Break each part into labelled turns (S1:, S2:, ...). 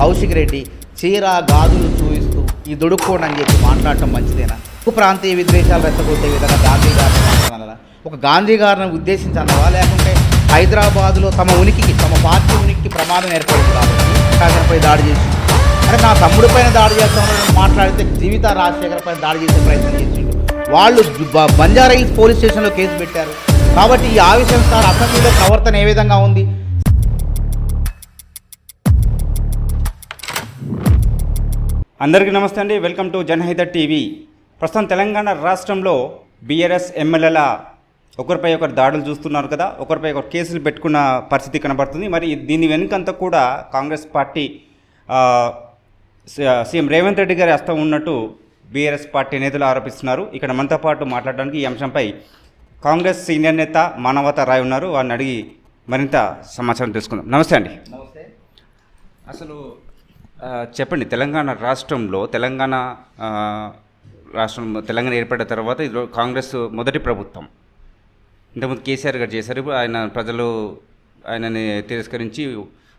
S1: కౌశిక్ రెడ్డి చీర గాజులు చూపిస్తూ ఈ దుడుక్కోండి అని చెప్పి మాట్లాడటం మంచిదేనా? ఒక ప్రాంతీయ విద్వేషాలు రెచ్చగొట్టే విధంగా గాంధీ గారిని ఒక గాంధీ గారిని ఉద్దేశించి అన్నవా లేకుంటే హైదరాబాదులో తమ ఉనికికి తమ పార్టీ ఉనికికి ప్రమాదం ఏర్పడింది కాబట్టి దాడి చేసి అంటే నా తమ్ముడి పైన దాడి చేస్తామని మాట్లాడితే జీవిత రాజశేఖర్ పైన దాడి చేసే ప్రయత్నం చేసిండు. వాళ్ళు బంజారా హిల్స్ పోలీస్ స్టేషన్లో కేసు పెట్టారు. కాబట్టి ఈ ఆవిష్యం సార్ అసెంబ్లీలో ప్రవర్తన ఏ విధంగా ఉంది?
S2: అందరికీ నమస్తే అండి. Welcome to Janahita TV. ప్రస్తుతం తెలంగాణ రాష్ట్రంలో బీఆర్ఎస్ ఎమ్మెల్యేల ఒకరిపై ఒకరు దాడులు చూస్తున్నారు కదా ఒకరిపై ఒకరు కేసులు పెట్టుకున్న పరిస్థితి కనబడుతుంది. మరి దీని వెనుకంతా కూడా Congress party CM Revanth Reddy గారి హస్తం ఉన్నట్టు బీఆర్ఎస్ పార్టీ నేతలు ఆరోపిస్తున్నారు. ఇక్కడ మనతో పాటు మాట్లాడడానికి ఈ అంశంపై కాంగ్రెస్ సీనియర్ నేత మానవత రాయ్ ఉన్నారు. వారిని అడిగి మరింత సమాచారం తెలుసుకుందాం. నమస్తే అండి.
S1: నమస్తే.
S2: అసలు చెప్పండి తెలంగాణ రాష్ట్రంలో తెలంగాణ రాష్ట్రం తెలంగాణ ఏర్పడిన తర్వాత ఇది కాంగ్రెస్ మొదటి ప్రభుత్వం. ఇంతకుముందు కేసీఆర్ గారు చేశారు ఇప్పుడు ఆయన ప్రజలు ఆయనని తిరస్కరించి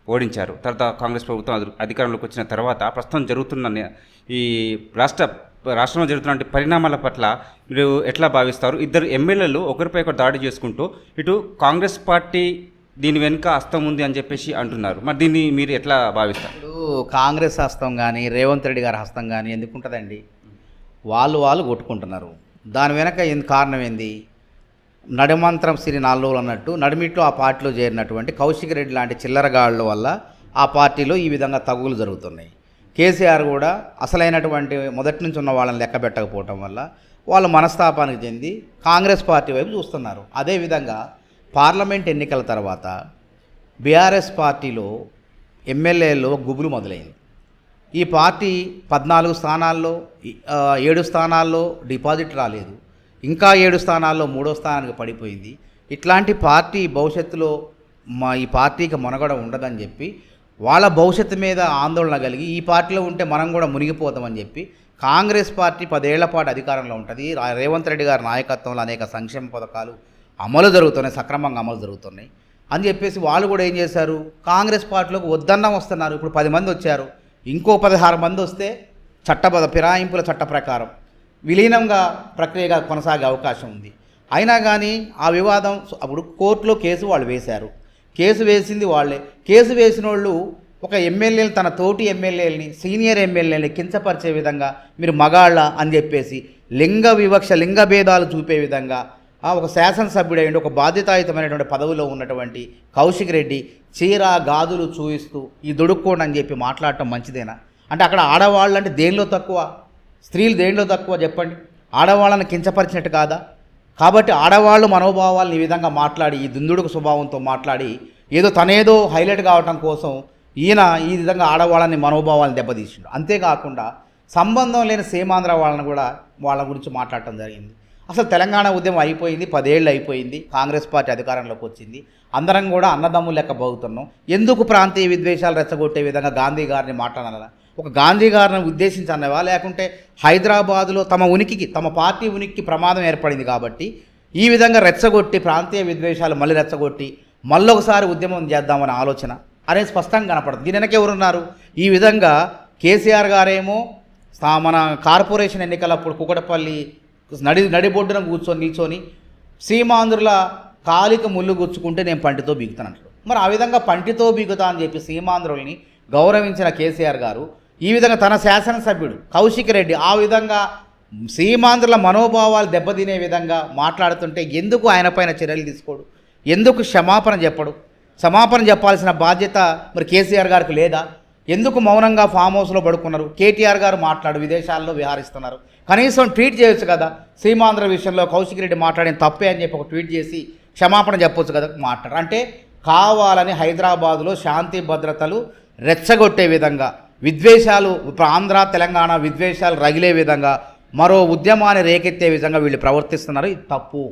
S2: ఓడించారు. తర్వాత కాంగ్రెస్ ప్రభుత్వం అధికారంలోకి వచ్చిన తర్వాత ప్రస్తుతం జరుగుతున్న ఈ రాష్ట్ర రాష్ట్రంలో జరుగుతున్న పరిణామాల పట్ల మీరు ఎట్లా భావిస్తారు? ఇద్దరు ఎమ్మెల్యేలు ఒకరిపై ఒకరు దాడి చేసుకుంటూ ఇటు కాంగ్రెస్ పార్టీ దీని వెనుక హస్తం ఉంది అని చెప్పేసి అంటున్నారు. మరి దీన్ని మీరు ఎట్లా భావిస్తారు?
S1: ఇప్పుడు కాంగ్రెస్ హస్తం కానీ రేవంత్ రెడ్డి గారి హస్తం కానీ ఎందుకు ఉంటుందండి? వాళ్ళు వాళ్ళు కొట్టుకుంటున్నారు. దాని వెనక ఎందు కారణం ఏంది? నడిమంత్రం సిరి నాలుగు అన్నట్టు నడిమిట్లో ఆ పార్టీలో చేరినటువంటి కౌశిక్ రెడ్డి లాంటి చిల్లరగాళ్ళ వల్ల ఆ పార్టీలో ఈ విధంగా తగులు జరుగుతున్నాయి. కేసీఆర్ కూడా అసలైనటువంటి మొదటి నుంచి ఉన్న వాళ్ళని లెక్క పెట్టకపోవటం వల్ల వాళ్ళు మనస్తాపానికి చెంది కాంగ్రెస్ పార్టీ వైపు చూస్తున్నారు. అదేవిధంగా పార్లమెంట్ ఎన్నికల తర్వాత బీఆర్ఎస్ పార్టీలో ఎమ్మెల్యేలో గుబులు మొదలైంది. ఈ పార్టీ పద్నాలుగు స్థానాల్లో ఏడు స్థానాల్లో డిపాజిట్ రాలేదు. ఇంకా ఏడు స్థానాల్లో మూడో స్థానానికి పడిపోయింది. ఇట్లాంటి పార్టీ భవిష్యత్తులో మా ఈ పార్టీకి మనుగడ ఉండదని చెప్పి వాళ్ళ భవిష్యత్తు మీద ఆందోళన కలిగి ఈ పార్టీలో ఉంటే మనం కూడా మునిగిపోతామని చెప్పి కాంగ్రెస్ పార్టీ పదేళ్ళ పాటు అధికారంలో ఉంటుంది. రేవంత్ రెడ్డి గారి నాయకత్వంలో అనేక సంక్షేమ పథకాలు అమలు జరుగుతున్నాయి సక్రమంగా అమలు జరుగుతున్నాయి. అని చెప్పేసి వాళ్ళు కూడా ఏం చేశారు? కాంగ్రెస్ పార్టీలోకి వద్దన్న వస్తున్నారు. ఇప్పుడు పది మంది వచ్చారు. ఇంకో పదహారు మంది వస్తే చట్టబద్ధ ఫిరాయింపుల చట్ట ప్రకారం విలీనంగా ప్రక్రియగా కొనసాగే అవకాశం ఉంది. అయినా కానీ ఆ వివాదం అప్పుడు కోర్టులో కేసు వాళ్ళు వేశారు. కేసు వేసింది వాళ్ళే. కేసు వేసిన వాళ్ళు ఒక ఎమ్మెల్యేలు తన తోటి ఎమ్మెల్యేలని సీనియర్ ఎమ్మెల్యేలని కించపరిచే విధంగా మీరు మగాళ్ళ అని చెప్పేసి లింగ వివక్ష లింగ భేదాలు చూపే విధంగా ఒక శాసనసభ్యుడైండి ఒక బాధ్యతాయుతమైనటువంటి పదవిలో ఉన్నటువంటి కౌశిక్ రెడ్డి చీర గాజులు చూయిస్తూ ఈ దొడుక్కోండి అని చెప్పి మాట్లాడటం మంచిదేనా? అంటే అక్కడ ఆడవాళ్ళు అంటే దేనిలో తక్కువ? స్త్రీలు దేనిలో తక్కువ చెప్పండి? ఆడవాళ్ళని కించపరిచినట్టు కాదా? కాబట్టి ఆడవాళ్ళు మనోభావాలను ఈ విధంగా మాట్లాడి ఈ దుందుడుకు స్వభావంతో మాట్లాడి ఏదో తనేదో హైలైట్ కావటం కోసం ఈయన ఈ విధంగా ఆడవాళ్ళని మనోభావాలను దెబ్బతీసిండు. అంతేకాకుండా సంబంధం లేని సీమాంధ్ర వాళ్ళని కూడా వాళ్ళ గురించి మాట్లాడటం జరిగింది. అసలు తెలంగాణ ఉద్యమం అయిపోయింది పదేళ్ళు అయిపోయింది కాంగ్రెస్ పార్టీ అధికారంలోకి వచ్చింది. అందరం కూడా అన్నదమ్ములు లెక్క పోగుతున్నాం ఎందుకు ప్రాంతీయ విద్వేషాలు రెచ్చగొట్టే విధంగా గాంధీ గారిని మాట్లాడాలా? ఒక గాంధీ గారిని ఉద్దేశించి అన్నవా లేకుంటే హైదరాబాదులో తమ ఉనికికి తమ పార్టీ ఉనికికి ప్రమాదం ఏర్పడింది కాబట్టి ఈ విధంగా రెచ్చగొట్టి ప్రాంతీయ విద్వేషాలు మళ్ళీ రెచ్చగొట్టి మళ్ళొకసారి ఉద్యమం చేద్దామనే ఆలోచన అనేది స్పష్టంగా కనపడుతుంది. దీని వెనక ఎవరున్నారు? ఈ విధంగా కేసీఆర్ గారేమో మన కార్పొరేషన్ ఎన్నికలప్పుడు కుకటపల్లి నడి నడిబొడ్డున కూర్చొని నిల్చొని సీమాంధ్రుల కాలిక ముళ్ళు గుచ్చుకుంటే నేను పంటితో బీగుతానంటాడు మరి ఆ విధంగా పంటితో బీగుతా అని చెప్పి సీమాంధ్రుల్ని గౌరవించిన కేసీఆర్ గారు ఈ విధంగా తన శాసనసభ్యుడు కౌశిక్ రెడ్డి ఆ విధంగా సీమాంధ్రుల మనోభావాలు దెబ్బతినే విధంగా మాట్లాడుతుంటే ఎందుకు ఆయన పైన చర్యలు తీసుకోడు? ఎందుకు క్షమాపణ చెప్పడు? క్షమాపణ చెప్పాల్సిన బాధ్యత మరి కేసీఆర్ గారికి లేదా? ఎందుకు మౌనంగా ఫామ్ హౌస్లో పడుకున్నారు? కేటీఆర్ గారు మాట్లాడు విదేశాల్లో విహారిస్తున్నారు. కనీసం ట్వీట్ చేయొచ్చు కదా. సీమాంధ్ర విషయంలో కౌశిక్ రెడ్డి మాట్లాడిన తప్పే అని చెప్పి ఒక ట్వీట్ చేసి క్షమాపణ చెప్పొచ్చు కదా మాట్లాడు. అంటే కావాలని హైదరాబాదులో శాంతి భద్రతలు రెచ్చగొట్టే విధంగా విద్వేషాలు ఇప్పుడు ఆంధ్ర తెలంగాణ విద్వేషాలు రగిలే విధంగా మరో ఉద్యమాన్ని రేకెత్తే విధంగా వీళ్ళు ప్రవర్తిస్తున్నారు. ఇది తప్పు.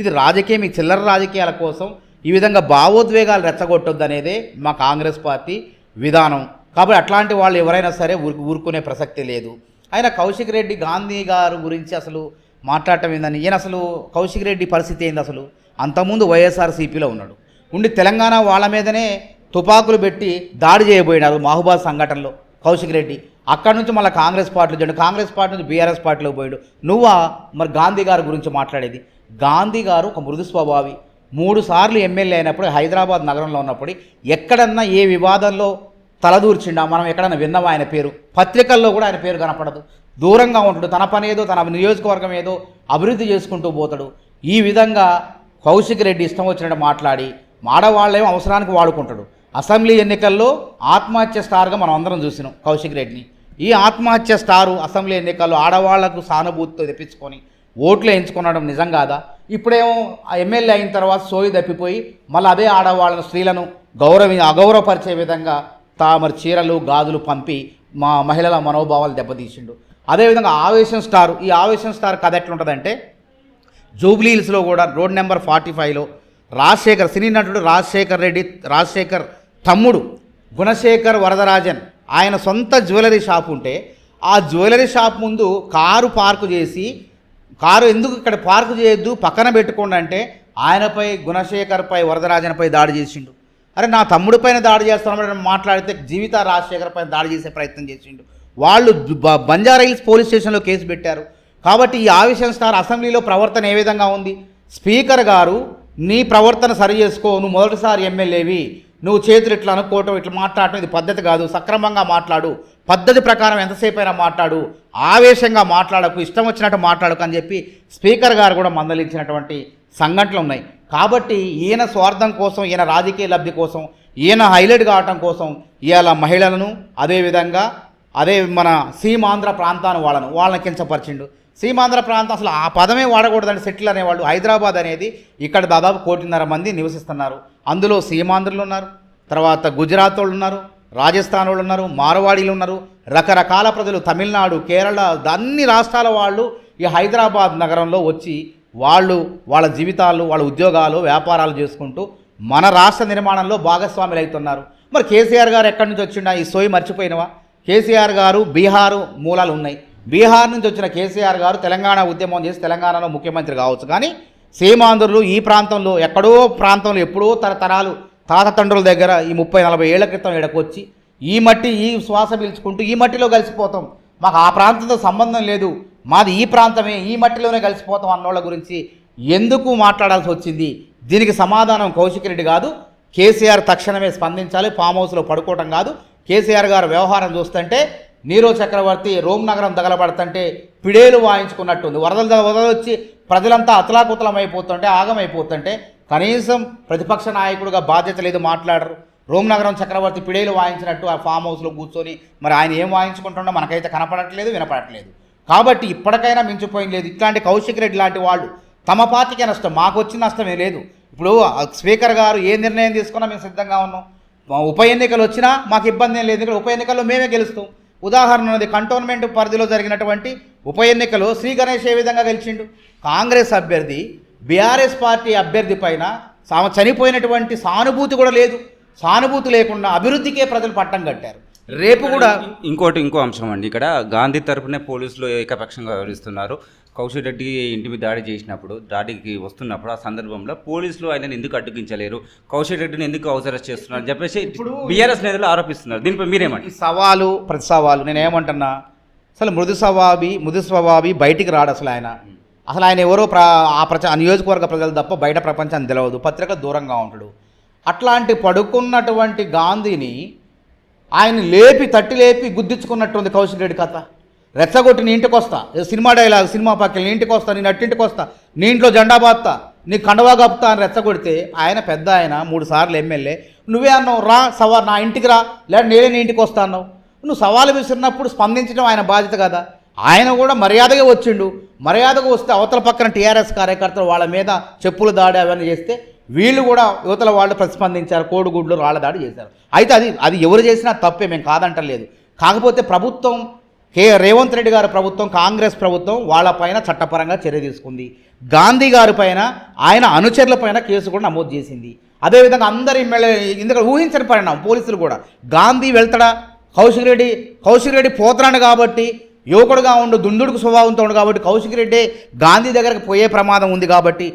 S1: ఇది రాజకీయం ఈ చిల్లర రాజకీయాల కోసం ఈ విధంగా భావోద్వేగాలు రెచ్చగొట్టొద్దు అనేదే మా కాంగ్రెస్ పార్టీ విధానం. కాబట్టి అట్లాంటి వాళ్ళు ఎవరైనా సరే ఊరుకు ఊరుకునే ప్రసక్తి లేదు. ఆయన కౌశిక్ రెడ్డి గాంధీ గారు గురించి అసలు మాట్లాడటం ఏందని? ఈయన అసలు కౌశిక్ రెడ్డి పరిస్థితి ఏంది అసలు? అంతకుముందు వైఎస్ఆర్సీపీలో ఉన్నాడు. ఉండి తెలంగాణ వాళ్ళ మీదనే తుపాకులు పెట్టి దాడి చేయబోయినారు మహబూబాద్ సంఘటనలో కౌశిక్ రెడ్డి. అక్కడి నుంచి మళ్ళీ కాంగ్రెస్ పార్టీలో చేయండి కాంగ్రెస్ పార్టీ నుంచి బీఆర్ఎస్ పార్టీలో పోయాడు. నువ్వా? మరి గాంధీ గారి గురించి మాట్లాడేది. గాంధీ గారు ఒక మృదు స్వభావి. మూడు సార్లు ఎమ్మెల్యే అయినప్పుడు హైదరాబాద్ నగరంలో ఉన్నప్పుడు ఎక్కడన్నా ఏ వివాదంలో తలదూర్చిండా. మనం ఎక్కడైనా విన్నామా ఆయన పేరు? పత్రికల్లో కూడా ఆయన పేరు కనపడదు. దూరంగా ఉంటాడు. తన పని ఏదో తన నియోజకవర్గం ఏదో అభివృద్ధి చేసుకుంటూ పోతాడు. ఈ విధంగా కౌశిక్ రెడ్డి ఇష్టం వచ్చినట్టు మాట్లాడి మాడవాళ్ళేమో అవసరానికి వాడుకుంటాడు. అసెంబ్లీ ఎన్నికల్లో ఆత్మహత్య స్టార్గా మనం అందరం చూసినాం కౌశిక్ రెడ్డిని. ఈ ఆత్మహత్య స్టారు అసెంబ్లీ ఎన్నికల్లో ఆడవాళ్ళకు సానుభూతితో తెప్పించుకొని ఓట్లు ఎంచుకునడం నిజం కాదా? ఇప్పుడేమో ఎమ్మెల్యే అయిన తర్వాత సోయి తప్పిపోయి మళ్ళీ అదే ఆడవాళ్ళను స్త్రీలను గౌరవి అగౌరవపరిచే విధంగా తామరి చీరలు గాజులు పంపి మా మహిళల మనోభావాలు దెబ్బతీసిండు. అదేవిధంగా ఆవేశం స్టార్ ఈ ఆవేశం స్టార్ కథ ఎట్లుంటుందంటే జూబ్లీ హిల్స్లో కూడా రోడ్ నెంబర్ ఫార్టీ ఫైవ్లో రాజశేఖర్ సినీ నటుడు రాజశేఖర్ రెడ్డి రాజశేఖర్ తమ్ముడు గుణశేఖర్ వరదరాజన్ ఆయన సొంత జ్యువెలరీ షాప్ ఉంటే ఆ జ్యువెలరీ షాప్ ముందు కారు పార్కు చేసి కారు ఎందుకు ఇక్కడ పార్కు చేయొద్దు పక్కన పెట్టుకోండి అంటే ఆయనపై గుణశేఖర్పై వరదరాజన్పై దాడి చేసిండు. అరే నా తమ్ముడి పైన దాడి చేస్తున్నామని మాట్లాడితే జీవిత రాజశేఖర్ పైన దాడి చేసే ప్రయత్నం చేసిండు. వాళ్ళు బంజారాహిల్స్ బంజారా పోలీస్ స్టేషన్లో కేసు పెట్టారు. కాబట్టి ఈ ఆవేశం స్టార్ అసెంబ్లీలో ప్రవర్తన ఏ విధంగా ఉంది? స్పీకర్ గారు నీ ప్రవర్తన సరి చేసుకో నువ్వు మొదటిసారి ఎమ్మెల్యేవి. నువ్వు చేతులు ఇట్లా అనుకోవటం ఇట్లా మాట్లాడటం ఇది పద్ధతి కాదు. సక్రమంగా మాట్లాడు. పద్ధతి ప్రకారం ఎంతసేపు అయినా మాట్లాడు. ఆవేశంగా మాట్లాడకు ఇష్టం వచ్చినట్టు మాట్లాడకు అని చెప్పి స్పీకర్ గారు కూడా మందలించినటువంటి సంఘటనలు ఉన్నాయి కాబట్టి ఈయన స్వార్థం కోసం ఈయన రాజకీయ లబ్ధి కోసం ఈయన హైలైట్ కావటం కోసం ఇవాళ మహిళలను అదేవిధంగా అదే మన సీమాంధ్ర ప్రాంతాన్ని వాళ్ళను వాళ్ళని కించపరిచిండు. సీమాంధ్ర ప్రాంతం అసలు ఆ పదమే వాడకూడదండి సెటిల్ అనేవాళ్ళు. హైదరాబాద్ అనేది ఇక్కడ దాదాపు కోటిన్నర మంది నివసిస్తున్నారు. అందులో సీమాంధ్రులు ఉన్నారు తర్వాత గుజరాత్ వాళ్ళు ఉన్నారు రాజస్థాన్ వాళ్ళు ఉన్నారు మార్వాడీలు ఉన్నారు. రకరకాల ప్రజలు తమిళనాడు కేరళ అన్ని రాష్ట్రాల వాళ్ళు ఈ హైదరాబాద్ నగరంలో వచ్చి వాళ్ళు వాళ్ళ జీవితాలు వాళ్ళ ఉద్యోగాలు వ్యాపారాలు చేసుకుంటూ మన రాష్ట్ర నిర్మాణంలో భాగస్వాములు అవుతున్నారు మరి కేసీఆర్ గారు ఎక్కడి నుంచి వచ్చిండా? ఈ సోయి మర్చిపోయినవా? కేసీఆర్ గారు బీహారు మూలాలు ఉన్నాయి. బీహార్ నుంచి వచ్చిన కేసీఆర్ గారు తెలంగాణ ఉద్యమం చేసి తెలంగాణలో ముఖ్యమంత్రి కావచ్చు. కానీ సీమాంధ్రులు ఈ ప్రాంతంలో ఎక్కడో ప్రాంతంలో ఎప్పుడో తరతరాలు తాత తండ్రుల దగ్గర ఈ ముప్పై నలభై ఏళ్ళ క్రితం ఎడకొచ్చి ఈ మట్టి ఈ శ్వాస పీల్చుకుంటూ ఈ మట్టిలో కలిసిపోతాం. మాకు ఆ ప్రాంతంతో సంబంధం లేదు. మాది ఈ ప్రాంతమే ఈ మట్టిలోనే కలిసిపోతాం అన్నోళ్ళ గురించి ఎందుకు మాట్లాడాల్సి వచ్చింది? దీనికి సమాధానం కౌశిక్ రెడ్డి కాదు. కేసీఆర్ తక్షణమే స్పందించాలి ఫామ్ హౌస్లో పడుకోవటం కాదు. కేసీఆర్ గారు వ్యవహారం చూస్తుంటే నీరో చక్రవర్తి రోమ్ నగరం తగలబడుతుంటే పిడేలు వాయించుకున్నట్టుంది. వరదలు వరదలు వచ్చి ప్రజలంతా అతలాకుతలం అయిపోతుంటే ఆగమైపోతుంటే కనీసం ప్రతిపక్ష నాయకుడిగా బాధ్యత లేదు మాట్లాడరు. రోమ్ నగరం చక్రవర్తి పిడేలు వాయించినట్టు ఆ ఫామ్ హౌస్లో కూర్చొని మరి ఆయన ఏం వాయించుకుంటుండో మనకైతే కనపడట్లేదు వినపడట్లేదు. కాబట్టి ఇప్పటికైనా మించిపోయింది లేదు. ఇట్లాంటి కౌశిక్ రెడ్డి లాంటి వాళ్ళు తమ పార్టీకే నష్టం మాకు వచ్చిన నష్టమే లేదు. ఇప్పుడు స్పీకర్ గారు ఏ నిర్ణయం తీసుకున్నా మేము సిద్ధంగా ఉన్నాం. ఉప ఎన్నికలు వచ్చినా మాకు ఇబ్బంది ఏం లేదు. ఎందుకంటే ఉప ఎన్నికల్లో మేమే గెలుస్తాం. ఉదాహరణ ఉన్నది కంటోన్మెంట్ పరిధిలో జరిగినటువంటి ఉప ఎన్నికలో శ్రీ గణేష్ ఏ విధంగా గెలిచిండు? కాంగ్రెస్ అభ్యర్థి బీఆర్ఎస్ పార్టీ అభ్యర్థి పైన చనిపోయినటువంటి సానుభూతి కూడా లేదు. సానుభూతి లేకుండా అభివృద్ధికే ప్రజలు పట్టం కట్టారు. రేపు కూడా
S2: ఇంకోటి ఇంకో అంశం అండి. ఇక్కడ గాంధీ తరపునే పోలీసులు ఏకపక్షంగా వ్యవహరిస్తున్నారు. కౌశిక్ రెడ్డి ఇంటి మీద దాడి చేసినప్పుడు దాడికి వస్తున్నప్పుడు ఆ సందర్భంలో పోలీసులు ఆయనను ఎందుకు అడ్డుకించలేరు? కౌశిక్ రెడ్డిని ఎందుకు అవసరం చేస్తున్నారు అని చెప్పేసి బీఆర్ఎస్ నేతలు ఆరోపిస్తున్నారు. దీనిపై మీరేమంటారు?
S1: ఈ సవాలు ప్రతి సవాలు నేను ఏమంటున్నా అసలు మృదు స్వభావి మృదు స్వభావి బయటికి రాడు అసలు ఆయన. అసలు ఆయన ఎవరో ప్ర ఆ ప్రచ ఆ నియోజకవర్గ ప్రజలు తప్ప బయట ప్రపంచాన్ని తెలియదు పత్రిక దూరంగా ఉంటాడు. అట్లాంటి పడుకున్నటువంటి గాంధీని ఆయన లేపి తట్టి లేపి గుద్దించుకున్నట్టుంది కౌశిక్ రెడ్డి కథ. రెచ్చగొట్టి నీ ఇంటికి వస్తా. సినిమా డైలాగ్ సినిమా పక్కన నీ ఇంటికి వస్తా నేను అట్టింటికి వస్తా. నీ ఇంట్లో జెండా బాత్తా నీ కండవా కప్పుతా అని రెచ్చగొడితే ఆయన పెద్ద ఆయన మూడు సార్లు ఎమ్మెల్యే. నువ్వే అన్నావు రా సవా నా ఇంటికి రా. లేదా నేనే నీ ఇంటికి వస్తా అన్నావు. నువ్వు సవాలు విసిరినప్పుడు స్పందించడం ఆయన బాధ్యత కదా. ఆయన కూడా మర్యాదగా వచ్చిండు. మర్యాదగా వస్తే అవతల పక్కన టీఆర్ఎస్ కార్యకర్తలు వాళ్ళ మీద చెప్పులు దాడి అవన్నీ చేస్తే వీళ్ళు కూడా యువతల వాళ్ళు ప్రతిస్పందించారు కోడిగుడ్లు రాళ్ళ దాడి చేశారు. అయితే అది అది ఎవరు చేసినా తప్పే మేము కాదంటలేదు కాకపోతే ప్రభుత్వం కే రేవంత్ రెడ్డి గారి ప్రభుత్వం కాంగ్రెస్ ప్రభుత్వం వాళ్ళపైన చట్టపరంగా చర్య తీసుకుంది. గాంధీ గారి పైన ఆయన అనుచరుల పైన కేసు కూడా నమోదు చేసింది. అదేవిధంగా అందరి ఎమ్మెల్యే ఎందుకంటే ఊహించని పరిణామం పోలీసులు కూడా. గాంధీ వెళ్తాడా? కౌశిక్ రెడ్డి కౌశిక్ రెడ్డి పోతున్నాడు కాబట్టి యువకుడుగా ఉండు దుందుడుకు స్వభావంతో ఉండు కాబట్టి కౌశిక్ రెడ్డి గాంధీ దగ్గరకు పోయే ప్రమాదం ఉంది కాబట్టి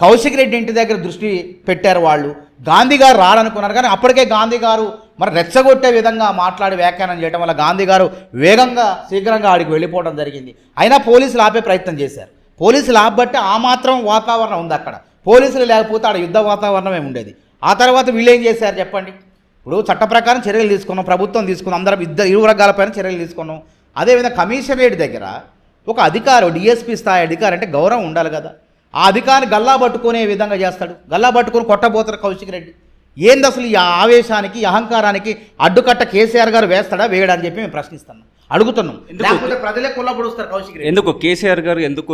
S1: కౌశిక్ రెడ్డి ఇంటి దగ్గర దృష్టి పెట్టారు వాళ్ళు. గాంధీ గారు రారనుకున్నారు. కానీ అప్పటికే గాంధీ గారు మరి రెచ్చగొట్టే విధంగా మాట్లాడి వ్యాఖ్యానం చేయడం వల్ల గాంధీ గారు వేగంగా శీఘ్రంగా ఆడికి వెళ్ళిపోవడం జరిగింది. అయినా పోలీసులు ఆపే ప్రయత్నం చేశారు. పోలీసులు ఆపబట్టి ఆ మాత్రం వాతావరణం ఉంది అక్కడ. పోలీసులు లేకపోతే ఆడ యుద్ధ వాతావరణమే ఉండేది. ఆ తర్వాత వీళ్ళు ఏం చేశారు చెప్పండి? ఇప్పుడు చట్ట ప్రకారం చర్యలు తీసుకున్నాం ప్రభుత్వం తీసుకున్నాం అందరం ఇద్దరు ఇరు వర్గాలపైన చర్యలు తీసుకున్నాం. అదేవిధంగా కమిషనరేట్ దగ్గర ఒక అధికారు డిఎస్పీ స్థాయి అధికారి అంటే గౌరవం ఉండాలి కదా. ఆ అధికారిని గల్లా పట్టుకునే విధంగా చేస్తాడు. గల్లా పట్టుకొని కొట్టబోతారు కౌశిక్ రెడ్డి. ఏంది అసలు ఈ ఆవేశానికి అహంకారానికి అడ్డుకట్ట కేసీఆర్ గారు వేస్తాడా వేయడా అని చెప్పి మేము ప్రశ్నిస్తున్నాం. అడుగుతున్నాం? లేకపోతే ప్రజలే కొల్లబడుస్తారు కౌశిక్ రెడ్డి.
S2: ఎందుకు? కేసీఆర్ గారు ఎందుకు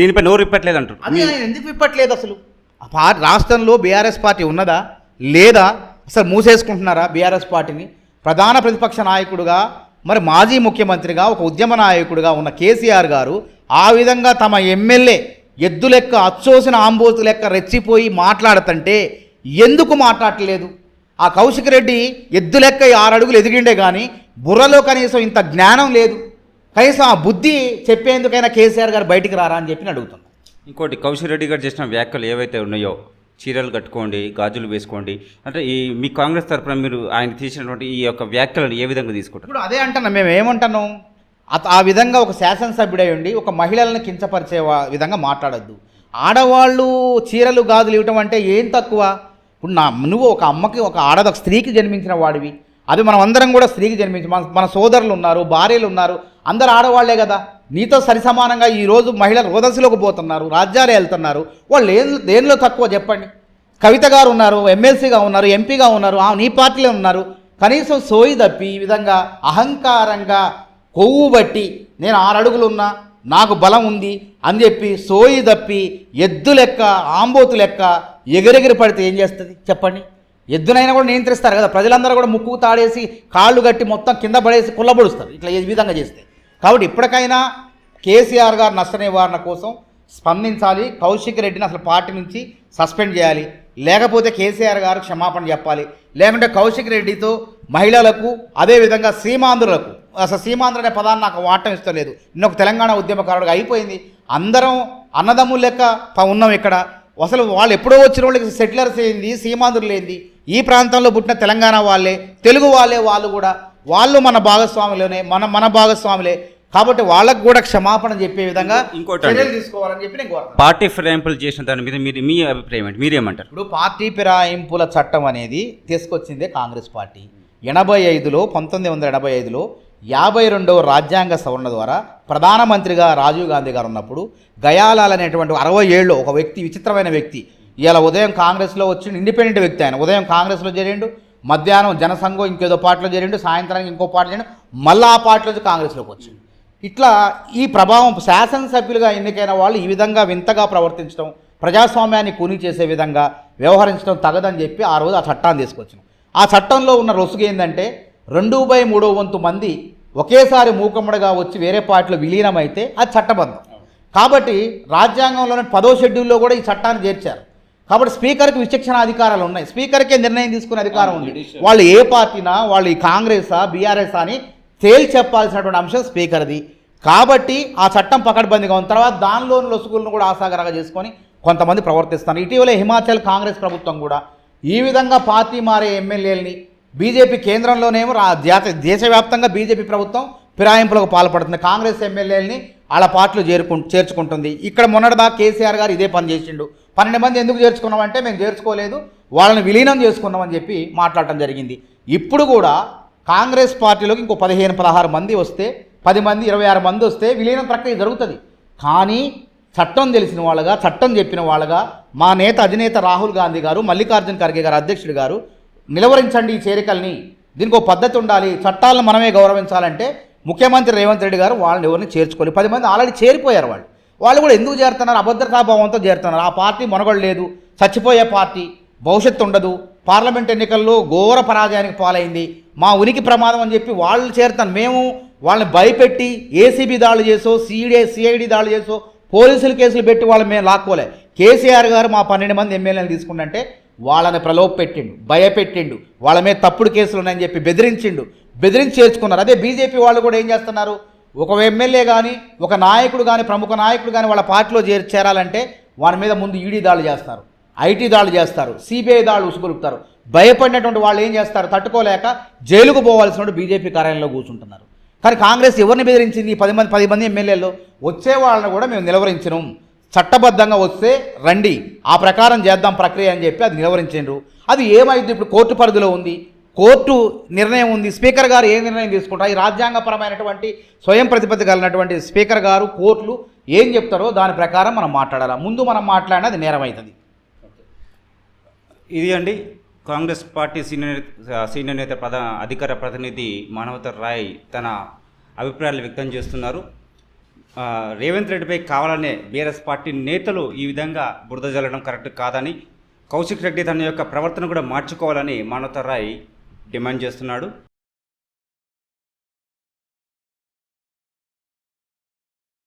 S2: దీనిపై నోరు ఇప్పట్లేదు అంటారు.
S1: ఎందుకు విప్పట్లేదు అసలు? రాష్ట్రంలో బీఆర్ఎస్ పార్టీ ఉన్నదా? లేదా? అసలు మూసేసుకుంటున్నారా బీఆర్ఎస్ పార్టీని? ప్రధాన ప్రతిపక్ష నాయకుడుగా మరి మాజీ ముఖ్యమంత్రిగా ఒక ఉద్యమ నాయకుడిగా ఉన్న కేసీఆర్ గారు ఆ విధంగా తమ ఎమ్మెల్యే ఎద్దు లెక్క అచ్చోసిన ఆంబోతు లెక్క రెచ్చిపోయి మాట్లాడుతుంటే ఎందుకు మాట్లాడట్లేదు ఆ కౌశిక్ రెడ్డి ఎద్దు లెక్క ఆరు అడుగులు ఎదిగిండే కానీ బుర్రలో కనీసం ఇంత జ్ఞానం లేదు. కనీసం ఆ బుద్ధి చెప్పేందుకైనా కేసీఆర్ గారు బయటికి రారా అని చెప్పి నేను అడుగుతున్నాను
S2: ఇంకోటి కౌశిక్ రెడ్డి గారు చేసిన వ్యాఖ్యలు ఏవైతే ఉన్నాయో చీరలు కట్టుకోండి గాజులు వేసుకోండి అంటే ఈ మీ కాంగ్రెస్ తరఫున మీరు ఆయన తీసినటువంటి ఈ యొక్క వ్యాఖ్యలను ఏ విధంగా తీసుకుంటారు?
S1: ఇప్పుడు అదే అంటున్నాం మేము ఏమంటున్నాం? అత ఆ విధంగా ఒక శాసనసభ్యుడై ఉండి ఒక మహిళలను కించపరిచే విధంగా మాట్లాడద్దు. ఆడవాళ్ళు చీరలు గాజులు ఇవ్వటం అంటే ఏం తక్కువ? ఇప్పుడు నా నువ్వు ఒక అమ్మకి ఒక ఆడద ఒక స్త్రీకి జన్మించిన వాడివి. అది మనం అందరం కూడా స్త్రీకి జన్మించి మన మన సోదరులు ఉన్నారు భార్యలు ఉన్నారు అందరు ఆడవాళ్ళే కదా. నీతో సరిసమానంగా ఈరోజు మహిళలు రోదస్సులోకి పోతున్నారు రాజ్యాలు వెళ్తున్నారు. వాళ్ళు ఏం దేనిలో తక్కువ చెప్పండి? కవిత గారు ఉన్నారు ఎమ్మెల్సీగా ఉన్నారు ఎంపీగా ఉన్నారు నీ పార్టీలో ఉన్నారు. కనీసం సోయి తప్పి ఈ విధంగా అహంకారంగా కొవ్వు బట్టి నేను ఆరు అడుగులు ఉన్నా నాకు బలం ఉంది అని చెప్పి సోయి తప్పి ఎద్దు లెక్క ఆంబోతు లెక్క ఎగిరెగిరి పడితే ఏం చేస్తుంది? చెప్పండి. ఎద్దునైనా కూడా నియంత్రిస్తారు కదా. ప్రజలందరూ కూడా ముక్కు తాడేసి కాళ్ళు కట్టి మొత్తం కింద పడేసి కుల్లబడుస్తారు ఇట్లా ఈ విధంగా చేస్తే. కాబట్టి ఇప్పటికైనా కేసీఆర్ గారు నష్ట నివారణ కోసం స్పందించాలి. కౌశిక్ రెడ్డిని అసలు పార్టీ నుంచి సస్పెండ్ చేయాలి. లేకపోతే కేసీఆర్ గారు క్షమాపణ చెప్పాలి. లేకుంటే కౌశిక్ రెడ్డితో మహిళలకు అదేవిధంగా సీమాంధ్రులకు అసలు సీమాంధ్ర అనే పదాన్ని నాకు వాడటం ఇష్టం లేదు. నేను ఒక తెలంగాణ ఉద్యమకారుడుగా అయిపోయింది. అందరం అన్నదమ్ములు లెక్క ఉన్నాం ఇక్కడ. అసలు వాళ్ళు ఎప్పుడో వచ్చిన వాళ్ళకి సెటిలర్స్ ఏంది సీమాంధ్రులు ఏంది? ఈ ప్రాంతంలో పుట్టిన తెలంగాణ వాళ్ళే తెలుగు వాళ్ళే వాళ్ళు కూడా. వాళ్ళు మన భాగస్వాములనే మన మన భాగస్వాములే. కాబట్టి వాళ్ళకు కూడా క్షమాపణ చెప్పే విధంగా
S2: ఇంకోటి
S1: తీసుకోవాలని చెప్పి నేను
S2: పార్టీ ఫిరాయింపులు చేసిన దాని మీద మీరు మీ అభిప్రాయం ఏంటి? మీరేమంటారు?
S1: ఇప్పుడు పార్టీ ఫిరాయింపుల చట్టం అనేది తీసుకొచ్చిందే కాంగ్రెస్ పార్టీ. ఎనభై ఐదులో పంతొమ్మిది వందల ఎనభై ఐదులో యాభై రెండవ రాజ్యాంగ సవరణ ద్వారా ప్రధానమంత్రిగా రాజీవ్ గాంధీ గారు ఉన్నప్పుడు గయాలాల్ అనేటువంటి అరవై ఏళ్ళు ఒక వ్యక్తి విచిత్రమైన వ్యక్తి. ఇలా ఉదయం కాంగ్రెస్లో వచ్చి ఇండిపెండెంట్ వ్యక్తి ఆయన. ఉదయం కాంగ్రెస్లో చేరిండు మధ్యాహ్నం జనసంఘం ఇంకేదో పార్టీలో చేరిండు సాయంత్రానికి ఇంకో పార్టీ చేరిండు మళ్ళీ ఆ పార్టీలో కాంగ్రెస్లోకి వచ్చిండు. ఇట్లా ఈ ప్రభావం శాసనసభ్యులుగా ఎన్నికైన వాళ్ళు ఈ విధంగా వింతగా ప్రవర్తించడం ప్రజాస్వామ్యాన్ని కూని చేసే విధంగా వ్యవహరించడం తగదని చెప్పి ఆ రోజు ఆ చట్టాన్ని తీసుకొచ్చాం ఆ చట్టంలో ఉన్న రొసుగు ఏంటంటే రెండు బై మూడో వంతు మంది ఒకేసారి మూకమ్మడిగా వచ్చి వేరే పార్టీలో విలీనమైతే అది చట్టబద్ధం. కాబట్టి రాజ్యాంగంలోని పదో షెడ్యూల్లో కూడా ఈ చట్టాన్ని చేర్చారు. కాబట్టి స్పీకర్కి విచక్షణ అధికారాలు ఉన్నాయి. స్పీకర్కే నిర్ణయం తీసుకునే అధికారం ఉంది. వాళ్ళు ఏ పార్టీనా వాళ్ళు ఈ కాంగ్రెసా బీఆర్ఎస్ అని తేల్చి చెప్పాల్సినటువంటి అంశం స్పీకర్ది. కాబట్టి ఆ చట్టం పకడ్బందీగా ఉన్న తర్వాత దానిలోని లొసుగులను కూడా ఆసాగరగా చేసుకొని కొంతమంది ప్రవర్తిస్తారు ఇటీవల హిమాచల్ కాంగ్రెస్ ప్రభుత్వం కూడా ఈ విధంగా పార్టీ మారే ఎమ్మెల్యేలని బీజేపీ కేంద్రంలోనేమో రా దేశవ్యాప్తంగా బీజేపీ ప్రభుత్వం ఫిరాయింపులకు పాల్పడుతుంది. కాంగ్రెస్ ఎమ్మెల్యేలని వాళ్ళ పార్టీలు చేరుకు చేర్చుకుంటుంది. ఇక్కడ మొన్నటిదా కేసీఆర్ గారు ఇదే పని చేసిండు. పన్నెండు మంది ఎందుకు చేర్చుకున్నామంటే మేము చేర్చుకోలేదు వాళ్ళని విలీనం చేసుకున్నామని చెప్పి మాట్లాడటం జరిగింది. ఇప్పుడు కూడా కాంగ్రెస్ పార్టీలోకి ఇంకో పదిహేను పదహారు మంది వస్తే పది మంది ఇరవై ఆరు మంది వస్తే విలీనం ప్రక్రియ జరుగుతుంది. కానీ చట్టం తెలిసిన వాళ్ళగా చట్టం చెప్పిన వాళ్ళగా మా నేత అధినేత రాహుల్ గాంధీ గారు మల్లికార్జున ఖర్గే గారు అధ్యక్షుడు గారు నిలవరించండి ఈ చేరికల్ని. దీనికి ఒక పద్ధతి ఉండాలి. చట్టాలను మనమే గౌరవించాలంటే ముఖ్యమంత్రి రేవంత్ రెడ్డి గారు వాళ్ళని ఎవరిని చేర్చుకోవాలి. పది మంది ఆల్రెడీ చేరిపోయారు వాళ్ళు. వాళ్ళు కూడా ఎందుకు చేరుతున్నారు? అభద్రతాభావంతో చేరుతున్నారు. ఆ పార్టీ మనగడు లేదు. చచ్చిపోయే పార్టీ భవిష్యత్తు ఉండదు. పార్లమెంట్ ఎన్నికల్లో ఘోర పరాజయానికి పాలైంది. మా ఉనికి ప్రమాదం అని చెప్పి వాళ్ళు చేరుతాను మేము వాళ్ళని భయపెట్టి ఏసీబీ దాడులు చేసో సిఐడి సిఐడి దాడులు చేసో పోలీసులు కేసులు పెట్టి వాళ్ళని మేము లాక్కోలే. కేసీఆర్ గారు మా పన్నెండు మంది ఎమ్మెల్యేలు తీసుకుంటే వాళ్ళని ప్రలోభ పెట్టిండు భయపెట్టిండు వాళ్ళ మీద తప్పుడు కేసులు ఉన్నాయని చెప్పి బెదిరించిండు. బెదిరించి చేర్చుకున్నారు అదే బీజేపీ వాళ్ళు కూడా ఏం చేస్తున్నారు? ఒక ఎమ్మెల్యే కానీ ఒక నాయకుడు కానీ ప్రముఖ నాయకుడు కానీ వాళ్ళ పార్టీలో చేర్ చేరాలంటే వాడి మీద ముందు ఈడీ దాడులు చేస్తారు ఐటీ దాడులు చేస్తారు సిబిఐ దాడులు ఉసుగొలుపుతారు. భయపడినటువంటి వాళ్ళు ఏం చేస్తారు? తట్టుకోలేక జైలుకు పోవాల్సిన బీజేపీ కార్యాలయంలో కూర్చుంటున్నారు. కానీ కాంగ్రెస్ ఎవరిని బెదిరించింది? పది మంది పది మంది ఎమ్మెల్యేలు వచ్చే వాళ్ళని కూడా మేము నిలవరించినాం. చట్టబద్ధంగా వస్తే రండి ఆ ప్రకారం చేద్దాం ప్రక్రియ అని చెప్పి అది నిలవరించారు అది ఏమైంది? ఇప్పుడు కోర్టు పరిధిలో ఉంది. కోర్టు నిర్ణయం ఉంది. స్పీకర్ గారు ఏ నిర్ణయం తీసుకుంటారు? ఈ రాజ్యాంగపరమైనటువంటి స్వయం ప్రతిపత్తి కలిగినటువంటి స్పీకర్ గారు కోర్టులు ఏం చెప్తారో దాని ప్రకారం మనం మాట్లాడాలి? ముందు మనం మాట్లాడినా అది నేరమవుతుంది
S2: ఇది అండి. కాంగ్రెస్ పార్టీ సీనియర్ సీనియర్ నేత ప్రధాన అధికార ప్రతినిధి మానవత రాయ్ తన అభిప్రాయాలు వ్యక్తం చేస్తున్నారు. రేవంత్ రెడ్డిపై కావాలనే బీఆర్ఎస్ పార్టీ నేతలు ఈ విధంగా బురద జల్లడం కరెక్ట్ కాదని కౌశిక్ రెడ్డి తన యొక్క ప్రవర్తన కూడా మార్చుకోవాలని మానవతర్ రాయ్ డిమాండ్ చేస్తున్నాడు.